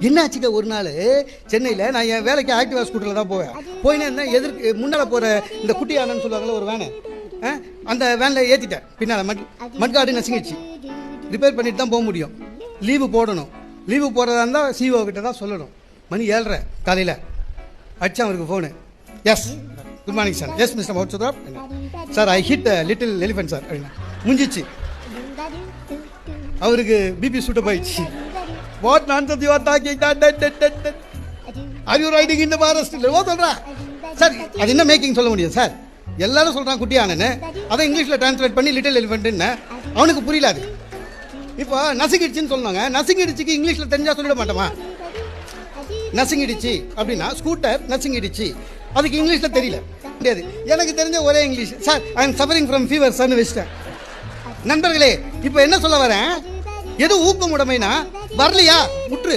என்னாச்சுக்க ஒரு நாள்? சென்னையில் நான் என் வேலைக்கு ஆக்டிவா ஸ்கூட்டரில் தான் போவேன். போயினே இருந்தேன் எதிர்க்கு முன்னால் போகிற இந்த குட்டி ஆனன்னு சொல்லுவாங்கல்ல ஒரு வேனு ஆ, அந்த வேனில் ஏற்றிட்டேன் பின்னால் மட் மட்காடு நசுங்கிடுச்சு. ரிப்பேர் பண்ணிட்டு தான் போக முடியும். லீவு போடணும். லீவு போடுறதா இருந்தால் சிஓ கிட்ட தான் சொல்லணும். மணி ஏழ்ரை காலையில். அடிச்சான் அவருக்கு phone yes good morning sir yes mister மோட்சுதா sir I hit little elephant sir அப்படின்னா. முடிஞ்சிச்சு அவருக்கு பிபி சூட்டப் ஆயிடுச்சு வாட் நான் தந்தி what talking are you riding இந்த ஃபாரஸ்ட் இல்லை சொல்கிறா சார் அது என்ன மேக்கிங் சொல்ல முடியும் சார் எல்லாரும் சொல்கிறான் குட்டியானன்னு. அதை இங்கிலீஷில் டிரான்ஸ்லேட் பண்ணி லிட்டில் எலிஃபென்ட்னு அவனுக்கு புரியல அது. இப்போ நசுங்கிடுச்சின்னு சொன்னாங்க. நசுங்கிடுச்சிக்கு இங்கிலீஷில் தெரிஞ்சா சொல்லிட மாட்டோமா? நசுங்கிடுச்சு அப்படின்னா ஸ்கூட்டர் நசுங்கிடுச்சு. அதுக்கு இங்கிலீஷில் தெரியல. முடியாது. எனக்கு தெரிஞ்ச ஒரே English. Sir I am suffering from fever சார்னு வச்சுட்டேன். நண்பர்களே இப்போ என்ன சொல்ல வரேன்? எது ஊக்கம் உடைமைனா வரலையா? முற்று